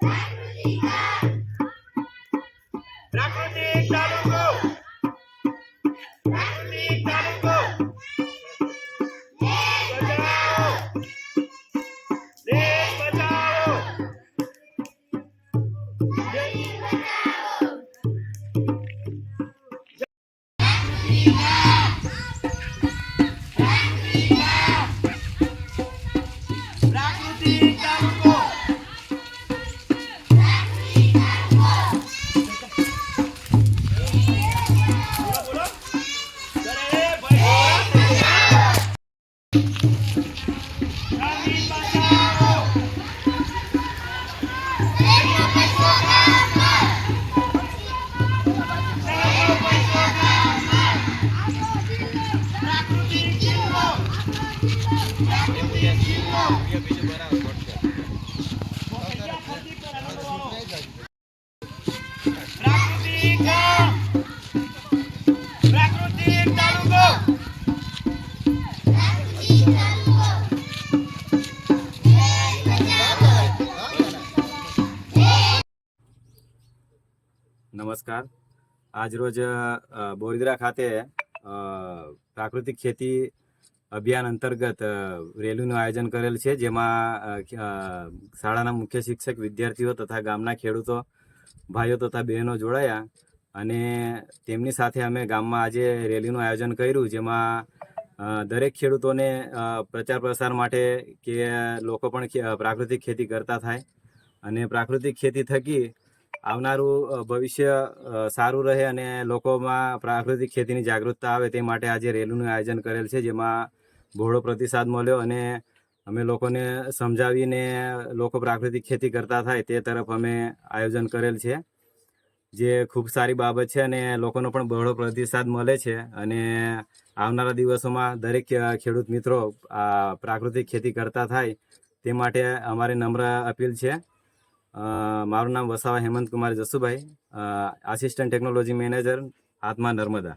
પ્રાકૃતિક પ્રાકૃતિક નમસ્કાર. આજરોજ બોરીદરા ખાતે પ્રાકૃતિક ખેતી અભિયાન અંતર્ગત રેલીનું આયોજન કરેલ છે, જેમાં શાળાના મુખ્ય શિક્ષક વિદ્યાર્થીઓ તથા ગામના ખેડૂતો, ભાઈઓ તથા બહેનો જોડાયા અને તેમની સાથે અમે ગામમાં આજે રેલીનું આયોજન કર્યું, જેમાં દરેક ખેડૂતોને પ્રચાર પ્રસાર માટે કે લોકો પણ પ્રાકૃતિક ખેતી કરતા થાય. અને પ્રાકૃતિક ખેતી થકી આવનારું ભવિષ્ય સારું રહે અને લોકોમાં પ્રાકૃતિક ખેતીની જાગૃતતા આવે તે માટે આજે રેલીનું આયોજન કરેલ છે, જેમાં બહોળો પ્રતિસાદ મળ્યો અને અમે લોકોને સમજાવીને લોકો પ્રાકૃતિક ખેતી કરતા થાય તે તરફ અમે આયોજન કરેલ છે. જે ખૂબ સારી બાબત છે અને લોકોનો પણ બહોળો પ્રતિસાદ મળે છે અને આવનારા દિવસોમાં દરેક ખેડૂત મિત્રો આ પ્રાકૃતિક ખેતી કરતા થાય તે માટે અમારી નમ્ર અપીલ છે. મારું નામ Vasava Hemant Kumar Jasubhai assistant technology manager Atma Narmada.